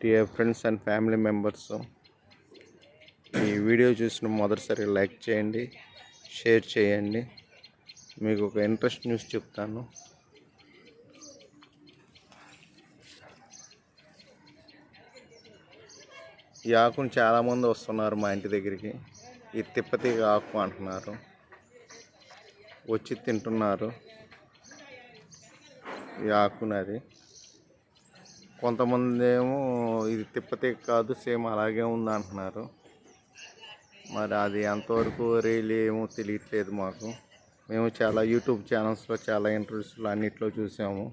Dear friends and family members ఈ video చూసిన మొదటిసారి లైక్ చేయండి షేర్ చేయండి. మీకు ఒక ఇంట్రెస్ట్ న్యూస్ చెప్తాను. ఈ ఆకుని చాలామంది వస్తున్నారు మా ఇంటి దగ్గరికి. ఈ తిప్పతీగ ఆకు అంటున్నారు. వచ్చి తింటున్నారు. ఈ ఆకునది. కొంతమంది ఏమో ఇది తిప్పతే కాదు సేమ్ అలాగే ఉంది అంటున్నారు. మరి అది ఎంతవరకు రియల్లీ ఏమో తెలియట్లేదు మాకు. మేము చాలా యూట్యూబ్ ఛానల్స్లో చాలా ఇంటర్వ్యూస్లో అన్నిట్లో చూసాము.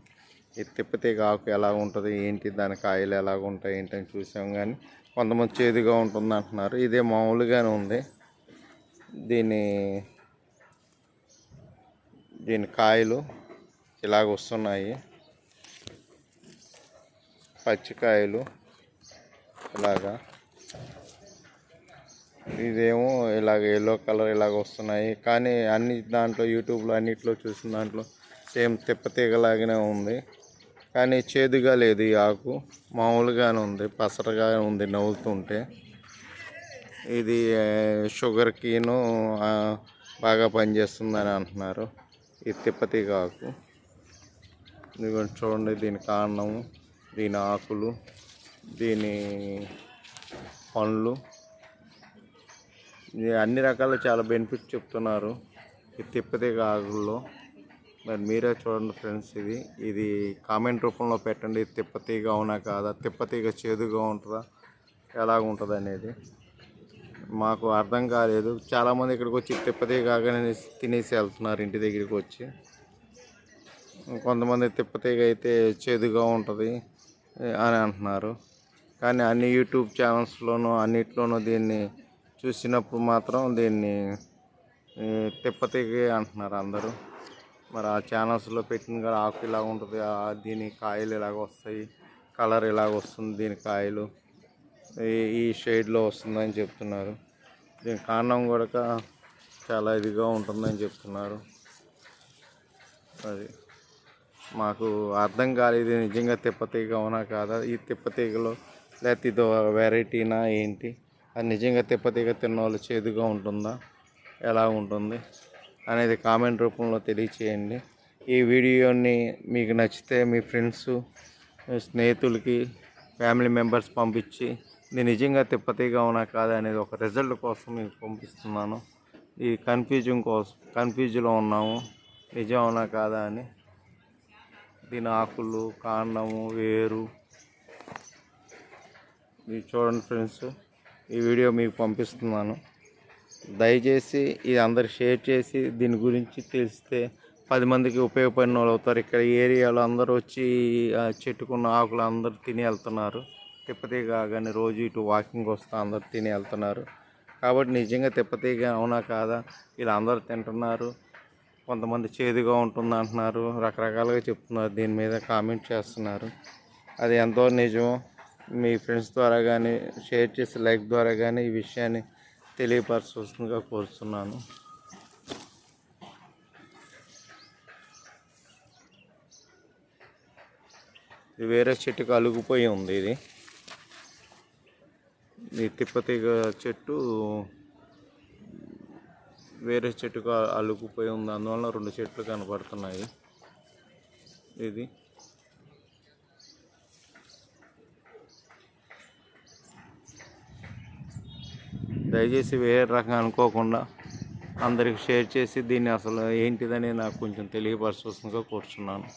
ఈ తిప్పతీగ ఆకు ఎలా ఉంటుంది ఏంటి దాని కాయలు ఎలాగ ఉంటాయి ఏంటని చూసాము కానీ కొంతమంది చేదుగా ఉంటుంది అంటున్నారు. ఇదే మామూలుగానే ఉంది. దీని దీని కాయలు ఇలాగ వస్తున్నాయి. పచ్చికాయలు ఇలాగా ఇదేమో ఇలాగ ఎల్లో కలర్ ఇలాగ వస్తున్నాయి. కానీ అన్ని దాంట్లో యూట్యూబ్లో అన్నిట్లో చూసిన దాంట్లో సేమ్ తిప్పతీగలాగానే ఉంది. కానీ చేదుగా లేదు ఈ ఆకు. మామూలుగానే ఉంది పసరగా ఉంది నవ్వుతుంటే. ఇది షుగర్ షుగర్కిను బాగా పనిచేస్తుందని అంటున్నారు. ఈ తిప్పతీగ ఆకు. ఇదిగోండి చూడండి దీని కాండము. దీని ఆకులు దీని పండ్లు అన్ని రకాల చాలా బెనిఫిట్స్ చెప్తున్నారు. ఈ తిప్పతీగ ఆకుల్లో. మరి మీరే చూడండి ఫ్రెండ్స్ ఇది. ఇది కామెంట్ రూపంలో పెట్టండి. తిప్పతీగ అవునా కాదా? తిప్పతీగ చేదుగా ఉంటుందా? ఎలాగ ఉంటుంది అనేది మాకు అర్థం కాలేదు. చాలామంది ఇక్కడికి వచ్చి తిప్పతీగ ఆగని తినేసి వెళ్తున్నారు ఇంటి దగ్గరికి వచ్చి. కొంతమంది తిప్పతీగ అయితే చేదుగా ఉంటుంది. అని అంటున్నారు. కానీ అన్ని యూట్యూబ్ ఛానల్స్లోనూ అన్నిట్లోనూ దీన్ని చూసినప్పుడు మాత్రం దీన్ని తిప్పతిగి అంటున్నారు అందరూ. మరి ఆ ఛానల్స్లో పెట్టిన కూడా ఆకు ఇలా ఉంటుంది దీని కాయలు ఇలాగ వస్తాయి కలర్ ఇలాగ వస్తుంది దీని కాయలు ఈ ఈ షేడ్లో వస్తుందని చెప్తున్నారు. దీని కాండం కూడా చాలా ఇదిగా ఉంటుందని చెప్తున్నారు. అది. మాకు అర్థం కాలేదు నిజంగా తిప్పతీగ అవునా కాదా? ఈ తిప్పతీగలో లేకపోతే ఇది వెరైటీనా ఏంటి? అది నిజంగా తిప్పతీగ తిన్న వాళ్ళు చేదుగా ఉంటుందా? ఎలా ఉంటుంది? అనేది కామెంట్ రూపంలో తెలియచేయండి. ఈ వీడియోని మీకు నచ్చితే మీ ఫ్రెండ్స్ స్నేహితులకి ఫ్యామిలీ మెంబర్స్ పంపించి ఇది నిజంగా తిప్పతీగా అవునా కాదా అనేది ఒక రిజల్ట్ కోసం మీకు పంపిస్తున్నాను. ఈ కన్ఫ్యూజన్ కోసం కన్ఫ్యూజ్లో ఉన్నాము. నిజం అవునా కాదా అని దీని ఆకులు కాండము వేరు. ఇది చూడండి ఫ్రెండ్స్ ఈ వీడియో మీకు పంపిస్తున్నాను. దయచేసి ఇది అందరు షేర్ చేసి దీని గురించి తెలిస్తే పది మందికి ఉపయోగపడిన వాళ్ళు అవుతారు. ఇక్కడ ఈ ఏరియాలో అందరూ వచ్చి చెట్టుకున్న ఆకులు అందరూ తిని వెళ్తున్నారు. తిప్పతీగ కానీ రోజు ఇటు వాకింగ్ వస్తూ అందరు తిని వెళ్తున్నారు. కాబట్టి నిజంగా తిప్పతీగ అవునా కాదా? వీళ్ళు అందరూ తింటున్నారు. కొంతమంది చేదుగా ఉంటుంది అంటున్నారు. రకరకాలుగా చెప్తున్నారు. దీని మీద కామెంట్ చేస్తున్నారు. అది ఎంతో నిజమో మీ ఫ్రెండ్స్ ద్వారా కానీ షేర్ చేసి లైక్ ద్వారా కానీ ఈ విషయాన్ని తెలియపరచవలసిందిగా కోరుతున్నాను ఇది వేరే చెట్టుకు అలుగుపోయి ఉంది ఇది. ఈ తిప్పతీగ చెట్టు వేరే చెట్టుకు అలుగుపోయి ఉంది. అందువల్ల రెండు చెట్లు కనపడుతున్నాయి. ఇది. దయచేసి వేరే రకం అనుకోకుండా అందరికి షేర్ చేసి దీన్ని అసలు ఏంటిదని నాకు కొంచెం తెలియపరచవలసిందిగా కోరుచున్నాను.